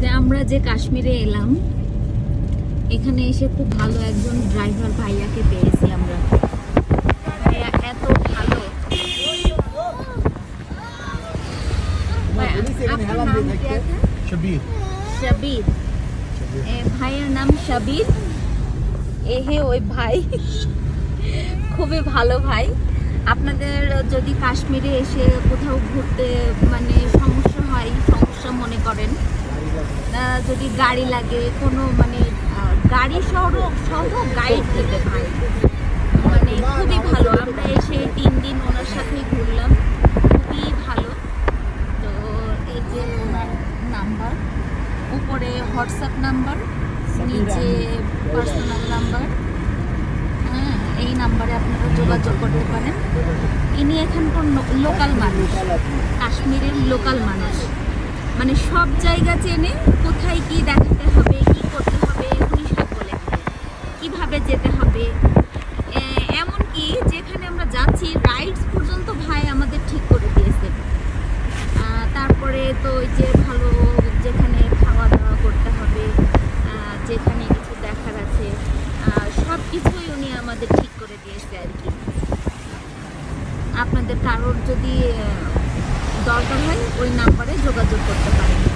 যে আমরা যে কাশ্মীরে এলাম এখানে এসে খুব ভালো একজন ড্রাইভার ভাইয়াকে পেয়েছি আমরা। এত ভালো। শবীর ভাইয়ের নাম এ এহে ওই ভাই। খুবই ভালো ভাই। আপনাদের যদি কাশ্মীরে এসে কোথাও ঘুরতে মানে সমস্যা হয় সমস্যা মনে করেন যদি গাড়ি লাগে কোনো মানে গাড়ি সহ সহ গাইড দিতে ভাই মানে খুবই ভালো। আমরা এসে তিন দিন ওনার সাথে ঘুরলাম। খুবই ভালো। তো এই যে ওনার নাম্বার উপরে হোয়াটসঅ্যাপ নাম্বার নিচে পার্সোনাল নাম্বার হ্যাঁ এই নাম্বারে আপনারা যোগাযোগ করতে পারেন। ইনি এখানকার লোকাল মানুষ। কাশ্মীরের লোকাল মানুষ। মানে সব জায়গা চেনে কোথায় কি দেখাতে হবে, কি করতে হবে উনি সব বলে কীভাবে যেতে হবে? এমনকি যেখানে আমরা যাচ্ছি রাইডস পর্যন্ত ভাই আমাদের ঠিক করে দিয়েছে। তারপরে তো ওই যে ভালো যেখানে খাওয়া দাওয়া করতে হবে যেখানে কিছু দেখার আছে সব কিছুই উনি আমাদের ঠিক করে দিয়েছে আর কি। আপনাদের কারোর যদি দরকার হয় ওই নাম্বারে যোগাযোগ করতে পারেন।